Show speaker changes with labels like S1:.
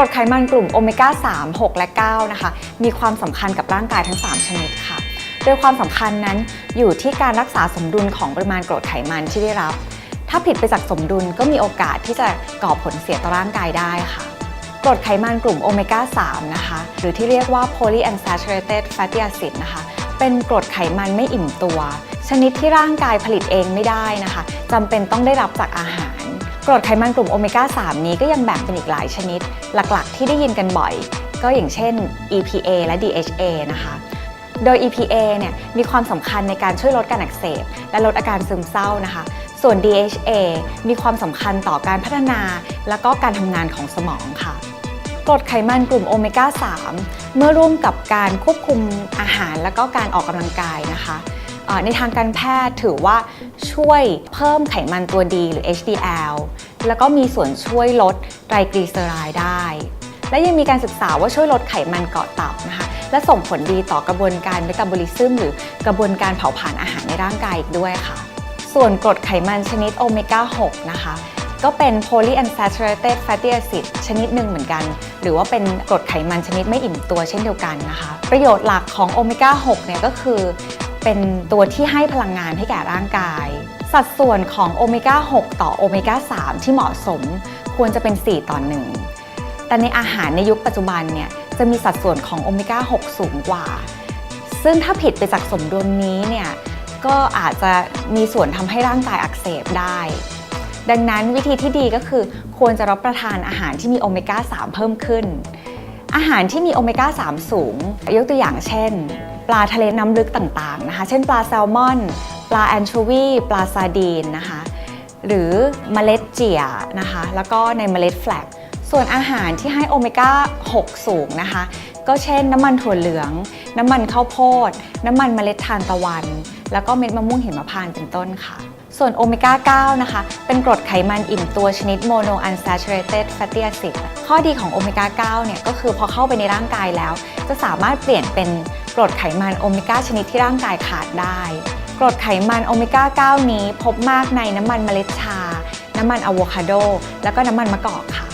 S1: กรดไขมันกลุ่มโอเมก้า 3 6 และ 9 นะคะ มีความสำคัญกับร่างกายทั้ง 3 ชนิดค่ะ โดยความสำคัญนั้นอยู่ที่การรักษาสมดุลของปริมาณกรดไขมันที่ได้รับ ถ้าผิดไปจากสมดุลก็มีโอกาสที่จะก่อผลเสียต่อร่างกายได้ค่ะกรดไขมันกลุ่มโอเมก้า 3 นะคะ หรือที่เรียกว่า polyunsaturated fatty acid นะคะ เป็นกรดไขมันไม่อิ่มตัว ชนิดที่ร่างกายผลิตเองไม่ได้นะคะจำเป็นต้องได้รับจากอาหาร กรดไขมันกลุ่มโอเมก้า 3 นี้ก็ยังแบ่งเป็นอีกหลายชนิด หลักๆ ที่ได้ยินกันบ่อย ก็อย่างเช่น EPA และ DHA นะคะ โดย EPA เนี่ยมีความสำคัญในการช่วยลดการอักเสบ และลดอาการซึมเศร้านะคะ ส่วน DHA มีความสำคัญต่อการพัฒนา และก็การทำงานของสมองค่ะกรดไขมันกลุ่มโอเมก้า 3 เมื่อร่วมกับการควบคุมอาหารและก็การออกกำลังกายนะคะ ในทางการแพทย์ถือว่าช่วยเพิ่มไขมันตัวดีหรือ HDL แล้วก็มีส่วนช่วยลดไตรกลีเซอไรด์ได้ และยังมีการศึกษาว่าช่วยลดไขมันเกาะตับนะคะ และส่งผลดีต่อกระบวนการเมตาบอลิซึมหรือกระบวนการเผาผลาญอาหารในร่างกายอีกด้วยค่ะ ส่วนกรดไขมันชนิดโอเมก้า 6 นะคะก็เป็น polyunsaturated fatty acid ชนิดหนึ่งเหมือนกัน หรือว่าเป็นกรดไขมันชนิดไม่อิ่มตัวเช่นเดียวกันนะคะ ประโยชน์หลักของโอเมก้า 6 เนี่ยก็คือ เป็นตัวที่ให้พลังงานให้แก่ร่างกาย สัดส่วนของโอเมก้า 6 ต่อโอเมก้า 3 ที่เหมาะสมควรจะเป็น 4 ต่อ 1 แต่ในอาหารในยุคปัจจุบันเนี่ยจะมีสัดส่วนของโอเมก้า 6 สูงกว่า ซึ่งถ้าผิดไปจากสมดุลนี้เนี่ยก็อาจจะมีส่วนทำให้ร่างกายอักเสบได้ ดังนั้นวิธีที่ดีก็คือควรจะรับประทานอาหารที่มีโอเมก้า 3 เพิ่มขึ้น อาหารที่มีโอเมก้า 3 สูง ยกตัวอย่างเช่น ปลาทะเลน้ำลึกต่างๆนะคะ เช่นปลาแซลมอน ปลาแอนโชวีปลาซาดีนนะคะ หรือเมล็ดเจียนะคะ แล้วก็ในเมล็ดแฟลกส่วนอาหารที่ให้โอเมก้า 6 สูงนะคะ ก็เช่นน้ำมันถั่วเหลือง น้ำมันข้าวโพด น้ำมันเมล็ดทานตะวัน แล้วก็เม็ดมะม่วงหิมพานต์เป็นต้นค่ะ ส่วนโอเมก้า 9 นะคะ เป็นกรดไขมันอิ่มตัวชนิด mono unsaturated fatty acid ข้อดีของโอเมก้า 9 เนี่ยก็คือพอเข้าไปในร่างกายแล้ว จะสามารถเปลี่ยนเป็นกรดไขมันโอเมก้าชนิดที่ร่างกายขาดได้กรดไขมันโอเมก้า 9 นี้พบมากในน้ำมันเมล็ดชา น้ำมันอะโวคาโด แล้วก็น้ำมันมะกอกค่ะ